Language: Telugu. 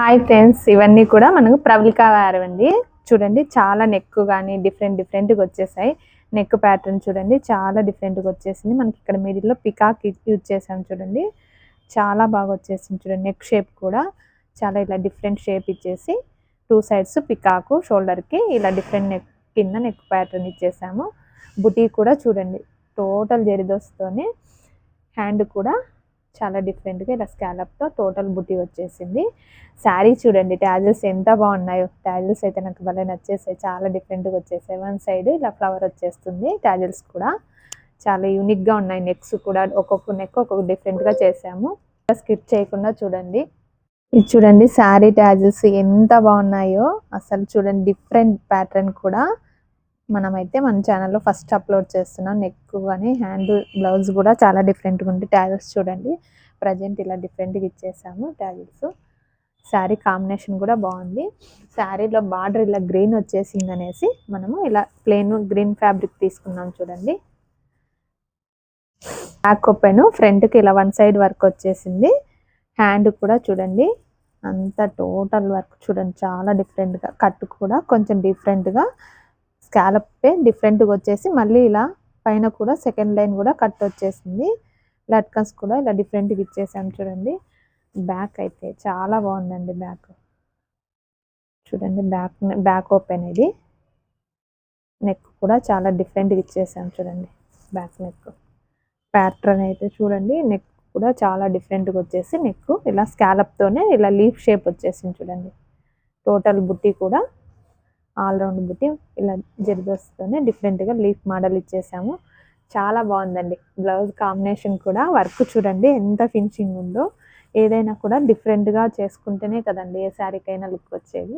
హాయ్ ఫ్రెండ్స్ ఇవన్నీ కూడా మనకు ప్రవళికా వారం అండి. చూడండి చాలా నెక్ కానీ డిఫరెంట్ డిఫరెంట్గా వచ్చేసాయి. నెక్ ప్యాటర్న్ చూడండి చాలా డిఫరెంట్గా వచ్చేసింది. మనకి ఇక్కడ మిడిల్లో పికాక్ యూజ్ చేసాం చూడండి. చాలా బాగా వచ్చేసింది చూడండి నెక్ షేప్ కూడా. చాలా ఇలా డిఫరెంట్ షేప్ ఇచ్చేసి టూ సైడ్స్ పికాకు షోల్డర్కి ఇలా డిఫరెంట్ నెక్ కింద నెక్ ప్యాటర్న్ ఇచ్చేసాము. బుటీ కూడా చూడండి టోటల్ జరిదోస్తోనే హ్యాండ్ కూడా చాలా డిఫరెంట్గా ఇలా స్కాలప్తో టోటల్ బుట్టి వచ్చేసింది. శారీ చూడండి ట్యాజిల్స్ ఎంత బాగున్నాయో. ట్యాజిల్స్ అయితే నాకు భలే నచ్చేసాయి. చాలా డిఫరెంట్గా వచ్చేసాయి. వన్ సైడ్ ఇలా ఫ్లవర్ వచ్చేస్తుంది ట్యాజిల్స్ కూడా. చాలా యూనిక్గా ఉన్నాయి. నెక్స్ కూడా ఒక్కొక్క నెక్ ఒక్కొక్క డిఫరెంట్గా చేసాము. స్కిప్ చేయకుండా చూడండి. ఇది చూడండి శారీ ట్యాజిల్స్ ఎంత బాగున్నాయో. అసలు చూడండి డిఫరెంట్ ప్యాటర్న్ కూడా. మనమైతే మన ఛానల్లో ఫస్ట్ అప్లోడ్ చేస్తున్నాం. నెక్ కానీ హ్యాండ్ బ్లౌజ్ కూడా చాలా డిఫరెంట్గా ఉంది. ట్యాజిల్స్ చూడండి. ప్రజెంట్ ఇలా డిఫరెంట్గా ఇచ్చేసాము ట్యాజిల్స్ శారీ కాంబినేషన్ కూడా బాగుంది. శారీలో బార్డర్ ఇలా గ్రీన్ వచ్చేసింది అనేసి మనము ఇలా ప్లెయిన్ గ్రీన్ ఫ్యాబ్రిక్ తీసుకున్నాం చూడండి. బ్యాక్ ఓపెన్ ఫ్రంట్కి ఇలా వన్ సైడ్ వర్క్ వచ్చేసింది. హ్యాండ్ కూడా చూడండి. అంత టోటల్ వర్క్ చూడండి. చాలా డిఫరెంట్గా కట్ కూడా కొంచెం డిఫరెంట్గా స్కాలప్పే డిఫరెంట్గా వచ్చేసి మళ్ళీ ఇలా పైన కూడా సెకండ్ లైన్ కూడా కట్ వచ్చేసింది. లట్కన్స్ కూడా ఇలా డిఫరెంట్గా ఇచ్చేసాం చూడండి. బ్యాక్ అయితే చాలా బాగుందండి బ్యాక్. చూడండి బ్యాక్ బ్యాక్ ఓపెన్ ఇది. నెక్ కూడా చాలా డిఫరెంట్గా ఇచ్చేసాం చూడండి బ్యాక్ నెక్. ప్యాటర్న్ అయితే చూడండి నెక్ కూడా చాలా డిఫరెంట్గా వచ్చేసి నెక్. ఇలా స్కాలప్తోనే ఇలా లీఫ్ షేప్ వచ్చేసింది చూడండి. టోటల్ బుట్టి కూడా ఆల్రౌండ్ బుట్టి ఇలా జరిదోస్తూనే డిఫరెంట్గా లీఫ్ మోడల్ ఇచ్చేసాము. చాలా బాగుందండి. బ్లౌజ్ కాంబినేషన్ కూడా వర్క్ చూడండి ఎంత ఫినిషింగ్ ఉందో. ఏదైనా కూడా డిఫరెంట్గా చేసుకుంటేనే కదండి ఏ శారీకైనా లుక్ వచ్చేది.